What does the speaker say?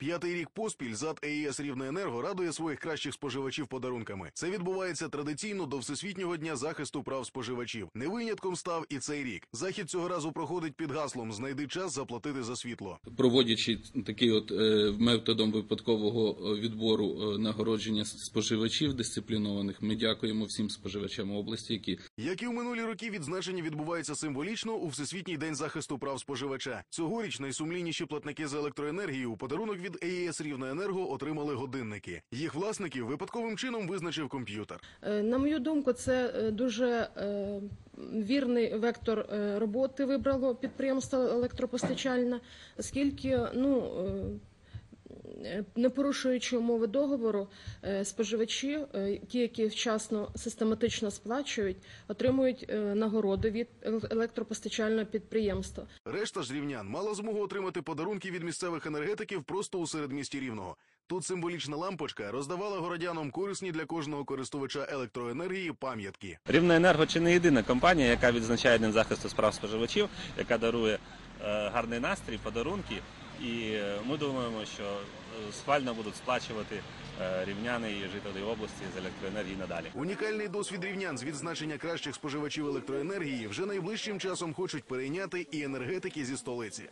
П'ятий рік поспіль ЗАД ЕІС «Рівнеенерго» радує своїх кращих споживачів подарунками. Це відбувається традиційно до Всесвітнього дня захисту прав споживачів. Не винятком став і цей рік. Захід цього разу проходить під гаслом Знайди час заплатити за світло. проводячи такий от е, методом випадкового е, відбору е, нагородження споживачів дисциплінованих, ми дякуємо всім споживачам області, які Як і в минулі роки, відзначення відбувається символічно у Всесвітній день захисту прав споживача. Цьогоріч найсумлінніші платники за електроенергію у подарунок від ЕІС «Рівнеенерго» отримали годинники. Їх власників випадковим чином визначив комп'ютер. Е, На мою думку, це е, дуже е, вірний вектор роботи вибрало підприємство електропостачальне, оскільки ну. Не порушуючи умови договору, е, споживачі, е, ті, які вчасно систематично сплачують, отримують е, нагороду від електропостачального підприємства. Решта ж рівнян мала змогу отримати подарунки від місцевих енергетиків просто у середмісті рівного. Тут символічна лампочка роздавала городянам корисні для кожного користувача електроенергії пам'ятки. Рівнеенерго чи не єдина компанія, яка відзначає День захисту справ споживачів, яка дарує е, гарний настрій, подарунки. І е, ми думаємо, що е, схвально будуть сплачувати е, рівняни і жителі області з електроенергії надалі. Унікальний досвід рівнян з відзначення кращих споживачів електроенергії вже найближчим часом хочуть перейняти і енергетики зі столиці.